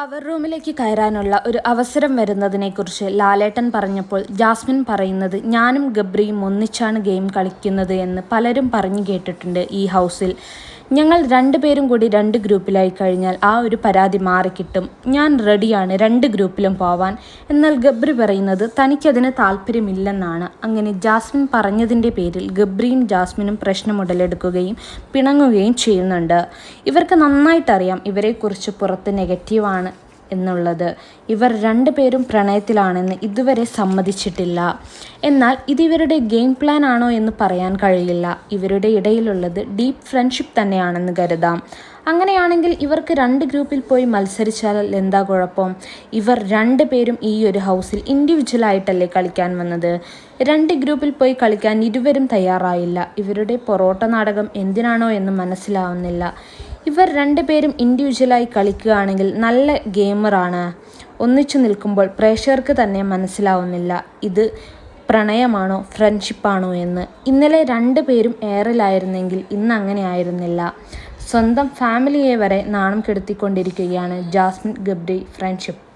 Power റൂമിലേക്ക് കയറാനുള്ള ഒരു അവസരം വരുന്നതിനെക്കുറിച്ച് ലാലേട്ടൻ പറഞ്ഞപ്പോൾ ജാസ്മിൻ പറയുന്നത് ഞാനും ഗബ്രിയും ഒന്നിച്ചാണ് ഗെയിം കളിക്കുന്നത് എന്ന് പലരും പറഞ്ഞു കേട്ടിട്ടുണ്ട് ഈ ഹൗസിൽ. ഞങ്ങൾ രണ്ടുപേരും കൂടി രണ്ട് ഗ്രൂപ്പിലായി കഴിഞ്ഞാൽ ആ ഒരു പരാതി മാറിക്കിട്ടും ഞാൻ റെഡിയാണ് രണ്ട് ഗ്രൂപ്പിലും പോവാൻ. എന്നാൽ ഗബ്രി പറയുന്നത് തനിക്കതിന് താല്പര്യമില്ലെന്നാണ്. അങ്ങനെ ജാസ്മിൻ പറഞ്ഞതിന്റെ പേരിൽ ഗബ്രിയും ജാസ്മിനും പ്രശ്നം ഉടലെടുക്കുകയും പിണങ്ങുകയും ചെയ്യുന്നുണ്ട്. ഇവർക്ക് നന്നായിട്ടറിയാം ഇവരെക്കുറിച്ച് പുറത്ത് നെഗറ്റീവാണ്. എന്നുള്ളത്. ഇവർ രണ്ടുപേരും പ്രണയത്തിലാണെന്ന് ഇതുവരെ സമ്മതിച്ചിട്ടില്ല. എന്നാൽ ഇതിവരുടെ ഗെയിം പ്ലാൻ ആണോ എന്ന് പറയാൻ കഴിയില്ല. ഇവരുടെ ഇടയിലുള്ളത് ഡീപ്പ് ഫ്രണ്ട്ഷിപ്പ് തന്നെയാണെന്ന് കരുതാം. അങ്ങനെയാണെങ്കിൽ ഇവർക്ക് രണ്ട് ഗ്രൂപ്പിൽ പോയി മത്സരിച്ചാൽ എന്താ കുഴപ്പം? ഇവർ രണ്ട് പേരും ഈ ഒരു ഹൗസിൽ ഇൻഡിവിജ്വലായിട്ടല്ലേ കളിക്കാൻ വന്നത്? രണ്ട് ഗ്രൂപ്പിൽ പോയി കളിക്കാൻ ഇരുവരും തയ്യാറായില്ല. ഇവരുടെ പൊറോട്ട നാടകം എന്തിനാണോ എന്ന് മനസ്സിലാവുന്നില്ല. ഇവർ രണ്ടുപേരും ഇൻഡിവിജ്വലായി കളിക്കുകയാണെങ്കിൽ നല്ല ഗെയിമറാണ് ഒന്നിച്ചു നിൽക്കുമ്പോൾ പ്രേക്ഷകർക്ക് തന്നെ മനസ്സിലാവുന്നില്ല. ഇത് പ്രണയമാണോ ഫ്രണ്ട്ഷിപ്പാണോ എന്ന്. ഇന്നലെ രണ്ട് പേരും എയറിലായിരുന്നെങ്കിൽ ഇന്ന് അങ്ങനെ ആയിരുന്നില്ല. സ്വന്തം ഫാമിലിയെ വരെ നാണം കെടുത്തിക്കൊണ്ടിരിക്കുകയാണ് ജാസ്മിൻ ഗബ്രി ഫ്രണ്ട്ഷിപ്പ്